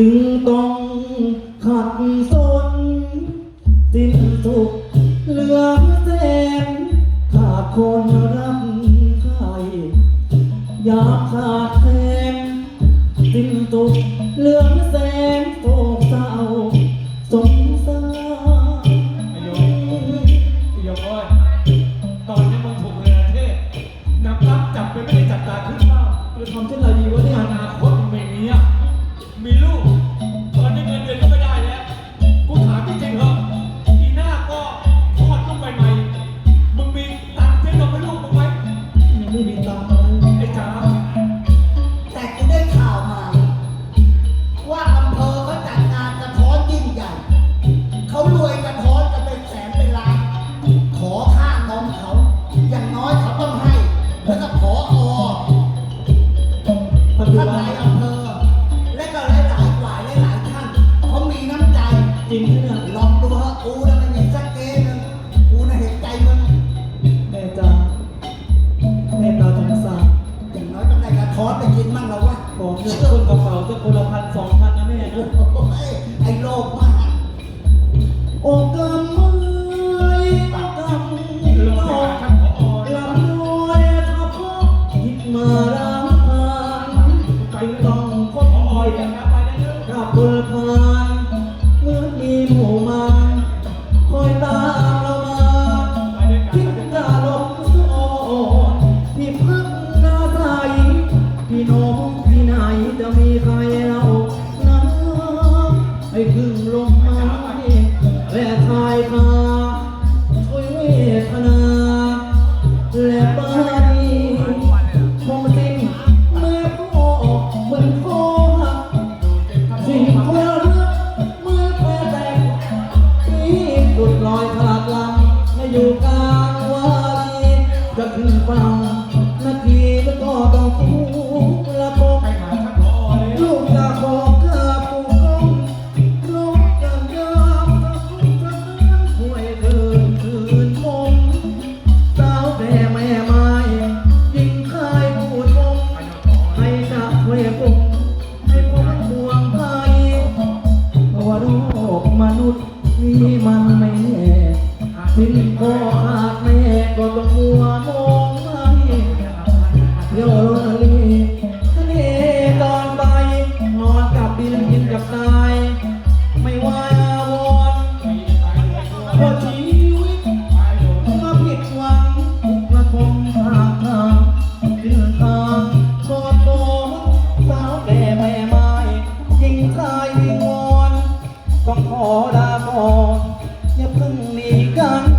จึงต้องขัดสนสิ้นสุขเหลือเสนขาดคนรักใครอยากขาดแสนสิ้นสุขเหลือแส ลาก่อนอย่าเพิ่งหนีกัน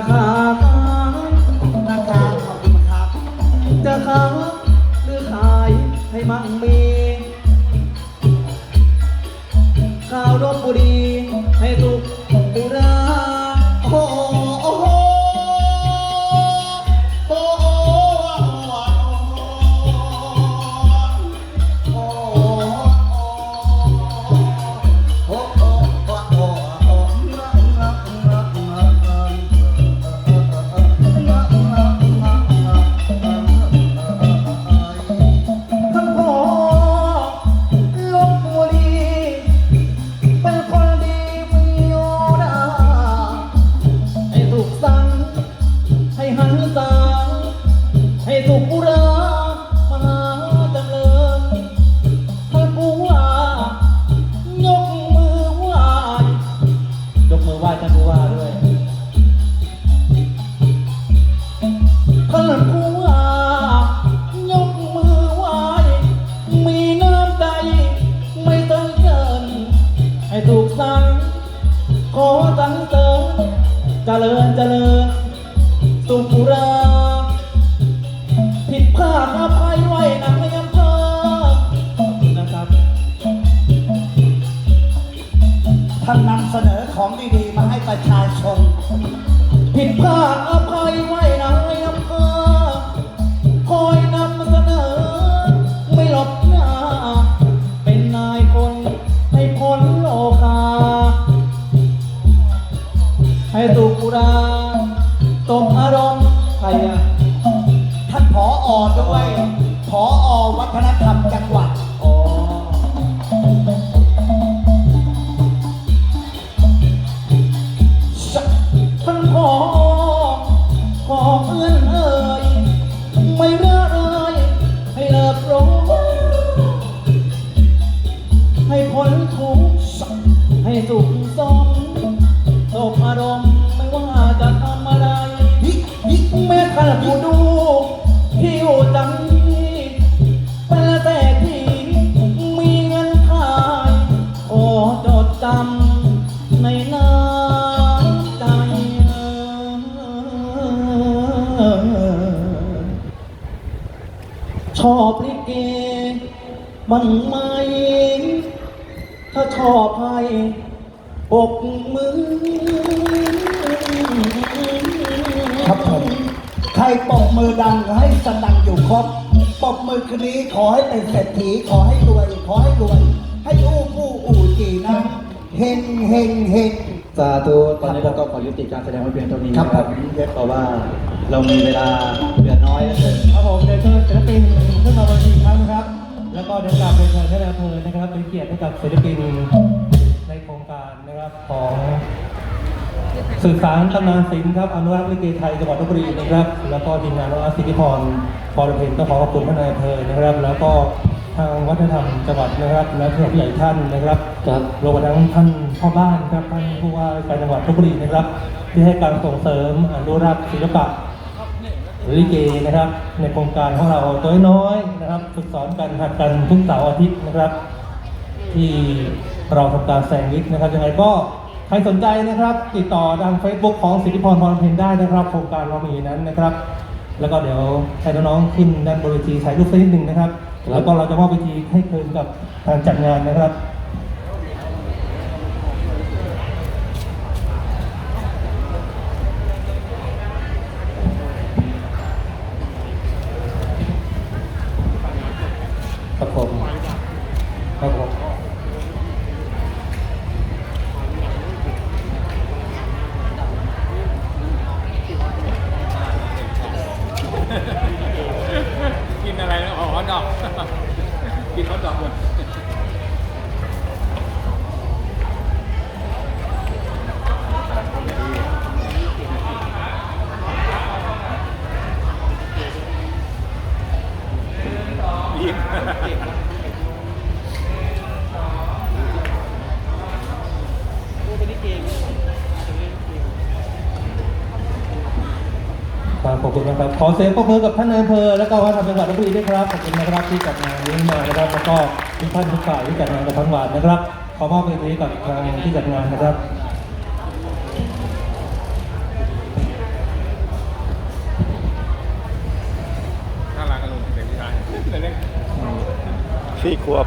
จ ให้ บ้างไหม ถ้าชอบให้ปกมือ ครับผมใครปกมือดังให้สนังอยู่ครบปกมือคืนนี้ขอให้เป็นเศรษฐีขอให้รวย ขอให้รวย ให้อู้ผู้อู่จีนะเฮงเฮงเฮง สาธุตอนนี้เราก็ขอยุติการแสดงไว้เพียงเท่านี้ครับนะครับเพราะว่าเรามีเวลาเหลือน้อยแล้วเกินครับผมเดินเชิญศิลปิน แล้วก็เดินกลับเป็นเชิญท่านนายอำเภอนะครับเป็นเกียรติให้กับศิลปินในโครงการนะครับของสืบสารตำนานศิลป์ครับอนุรักษ์ลิเกไทยจังหวัดลบบุรีนะครับ แล้วก็ทีมงานน้อาร์ตสิทธิพรพรเพนต้องขอขอบคุณท่านนายอำเภอนะครับ แล้วก็ทางวัฒนธรรมจังหวัดนะครับ และผู้ใหญ่ท่านนะครับครับรวมทั้งท่านพ่อบ้านครับท่านผู้ว่าการจังหวัดลบบุรีนะครับ ที่ให้การส่งเสริมอนุรักษ์ศิลปะ ลิเกนะครับ ในโครงการของเราตัวน้อยนะครับ ฝึกสอนกันหัดกันทุกเสาร์อาทิตย์นะครับ ที่เราทำการแซงวิกนะครับยังไงก็ใครสนใจนะครับ ติดต่อทาง Facebook ของสิทธิพรพรเพนได้นะครับ โครงการเรามีนั้นนะครับ แล้วก็เดี๋ยวให้น้องๆขึ้นด้านบนเวทีถ่ายรูปสักนิดหนึ่งนะครับ แล้วก็เราจะมอบเวทีให้คืนกับทางจัดงานนะครับ ครับผมครับผมะครับขอเสียงปรบมือกับท่านนายอำเภอและก็ท่าทำจังหวัดลบบุรีด้วยครับขอบคุณนะครับที่จัดงานนี้มานะครับแล้วก็ทุกท่านทุกฝ่ายที่จัดงานกับทั้งวัดนะครับ ขอมอบเวนี้กับทางที่จัดงานนะครับน่ารักกันลุงเด็กผู้ชายสี่ขวบ